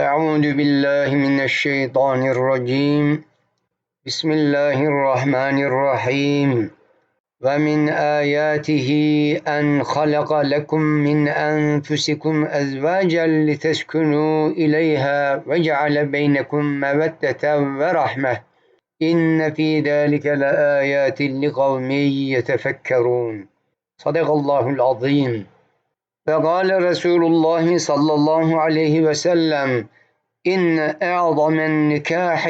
أعوذ بالله من الشيطان الرجيم. بسم الله الرحمن الرحيم. ومن آياته أن خلق لكم من أنفسكم أزواجا لتسكنوا إليها وجعل بينكم مودة ورحمة. إن في ذلك لآيات لقوم يتفكرون. صدق الله العظيم. فقال رسول الله صلى الله عليه وسلم إن أعظم النكاح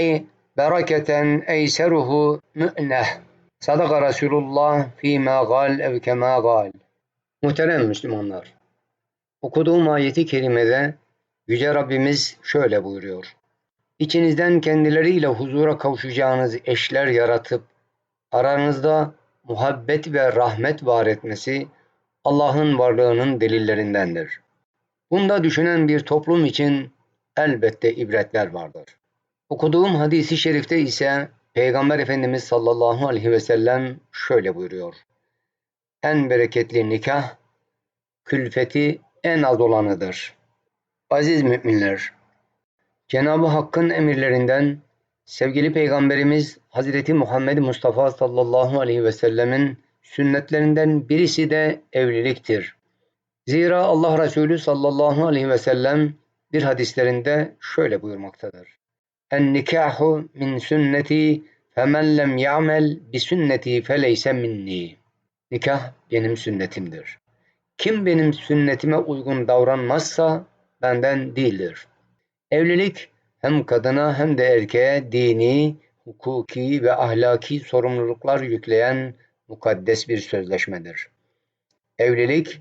بركة أيسره مؤنة صدق Resulullah fîmâ gal ev kemâ gal. Muhterem Müslümanlar, okuduğum ayeti kerimede Yüce Rabbimiz şöyle buyuruyor. İçinizden kendileriyle huzura kavuşacağınız eşler yaratıp aranızda muhabbet ve rahmet var etmesi Allah'ın varlığının delillerindendir. Bunda düşünen bir toplum için elbette ibretler vardır. Okuduğum hadisi şerifte ise Peygamber Efendimiz sallallahu aleyhi ve sellem şöyle buyuruyor. En bereketli nikah, külfeti en az olanıdır. Aziz müminler, Cenab-ı Hakk'ın emirlerinden sevgili Peygamberimiz Hazreti Muhammed Mustafa sallallahu aleyhi ve sellemin sünnetlerinden birisi de evliliktir. Zira Allah Resulü sallallahu aleyhi ve sellem bir hadislerinde şöyle buyurmaktadır. En nikahu min sünneti femen lem ya'mel bi sünneti feleyse minni. Nikah benim sünnetimdir. Kim benim sünnetime uygun davranmazsa benden değildir. Evlilik hem kadına hem de erkeğe dini, hukuki ve ahlaki sorumluluklar yükleyen mukaddes bir sözleşmedir. Evlilik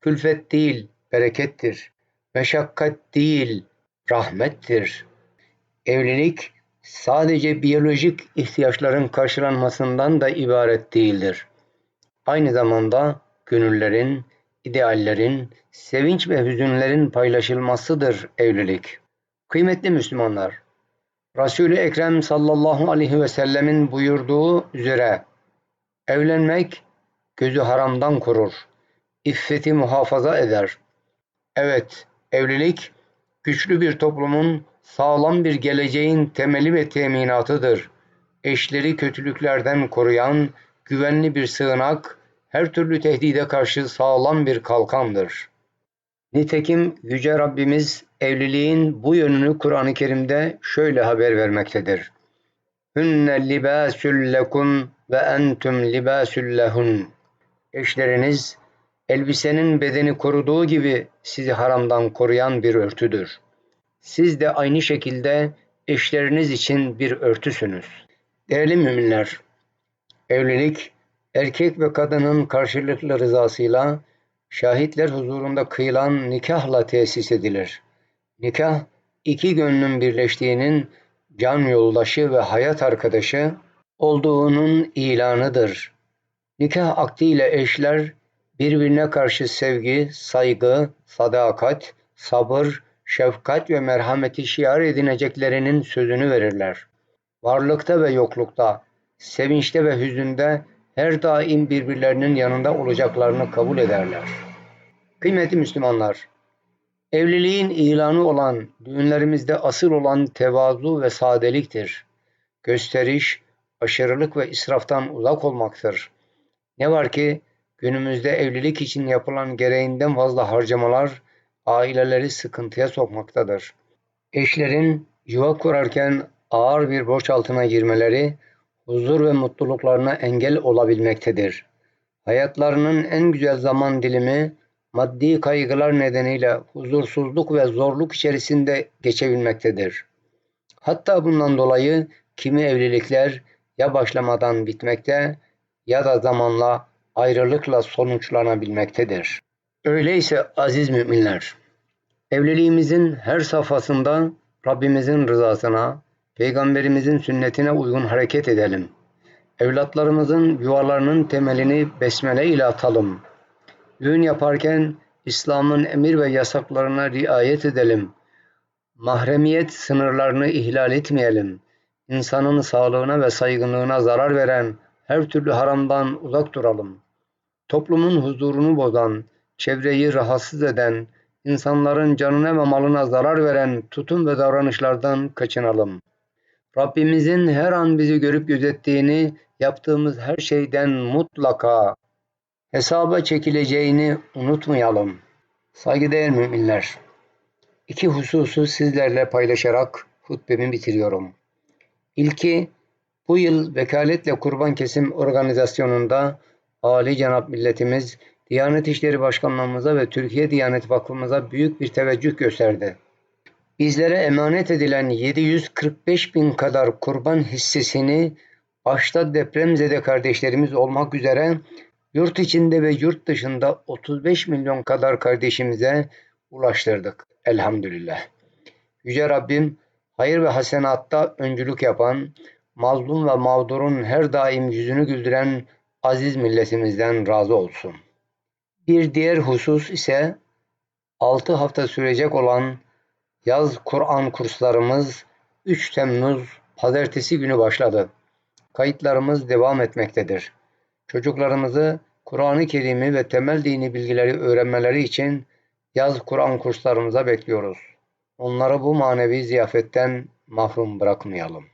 külfet değil, berekettir. Meşakkat değil, rahmettir. Evlilik sadece biyolojik ihtiyaçların karşılanmasından da ibaret değildir. Aynı zamanda gönüllerin, ideallerin, sevinç ve hüzünlerin paylaşılmasıdır evlilik. Kıymetli Müslümanlar, Resul-i Ekrem sallallahu aleyhi ve sellemin buyurduğu üzere evlenmek gözü haramdan korur, iffeti muhafaza eder. Evet, evlilik güçlü bir toplumun sağlam bir geleceğin temeli ve teminatıdır. Eşleri kötülüklerden koruyan güvenli bir sığınak, her türlü tehdide karşı sağlam bir kalkandır. Nitekim Yüce Rabbimiz evliliğin bu yönünü Kur'an-ı Kerim'de şöyle haber vermektedir. Hünne libâsül lekum ve entüm libâsül lehun. Eşleriniz elbisenin bedeni koruduğu gibi sizi haramdan koruyan bir örtüdür. Siz de aynı şekilde eşleriniz için bir örtüsünüz. Değerli müminler, evlilik erkek ve kadının karşılıklı rızasıyla şahitler huzurunda kıyılan nikahla tesis edilir. Nikah, iki gönlün birleştiğinin can yoldaşı ve hayat arkadaşı olduğunun ilanıdır. Nikah akdiyle eşler birbirine karşı sevgi, saygı, sadakat, sabır, şefkat ve merhameti şiar edineceklerinin sözünü verirler. Varlıkta ve yoklukta, sevinçte ve hüzünde her daim birbirlerinin yanında olacaklarını kabul ederler. Kıymetli Müslümanlar, evliliğin ilanı olan, düğünlerimizde asıl olan tevazu ve sadeliktir. Gösteriş, aşırılık ve israftan uzak olmaktır. Ne var ki günümüzde evlilik için yapılan gereğinden fazla harcamalar aileleri sıkıntıya sokmaktadır. Eşlerin yuva kurarken ağır bir borç altına girmeleri huzur ve mutluluklarına engel olabilmektedir. Hayatlarının en güzel zaman dilimi maddi kaygılar nedeniyle huzursuzluk ve zorluk içerisinde geçebilmektedir. Hatta bundan dolayı kimi evlilikler ya başlamadan bitmekte ya da zamanla ayrılıkla sonuçlanabilmektedir. Öyleyse aziz müminler, evliliğimizin her safhasında Rabbimizin rızasına, Peygamberimizin sünnetine uygun hareket edelim. Evlatlarımızın yuvalarının temelini besmele ile atalım. Düğün yaparken İslam'ın emir ve yasaklarına riayet edelim. Mahremiyet sınırlarını ihlal etmeyelim. İnsanın sağlığına ve saygınlığına zarar veren her türlü haramdan uzak duralım. Toplumun huzurunu bozan, çevreyi rahatsız eden, insanların canına ve malına zarar veren tutum ve davranışlardan kaçınalım. Rabbimizin her an bizi görüp gözettiğini, yaptığımız her şeyden mutlaka hesaba çekileceğini unutmayalım. Saygıdeğer müminler, iki hususu sizlerle paylaşarak hutbemi bitiriyorum. İlki, bu yıl vekaletle kurban kesim organizasyonunda Ali Cenab Milletimiz Diyanet İşleri Başkanlığımıza ve Türkiye Diyanet Vakfımıza büyük bir teveccüh gösterdi. Bizlere emanet edilen 745 bin kadar kurban hissesini başta depremzede kardeşlerimiz olmak üzere yurt içinde ve yurt dışında 35 milyon kadar kardeşimize ulaştırdık. Elhamdülillah. Yüce Rabbim hayır ve hasenatta öncülük yapan, mazlum ve mağdurun her daim yüzünü güldüren aziz milletimizden razı olsun. Bir diğer husus ise 6 hafta sürecek olan yaz Kur'an kurslarımız 3 Temmuz pazartesi günü başladı. Kayıtlarımız devam etmektedir. Çocuklarımızı Kur'an-ı Kerim'i ve temel dini bilgileri öğrenmeleri için yaz Kur'an kurslarımıza bekliyoruz. Onları bu manevi ziyafetten mahrum bırakmayalım.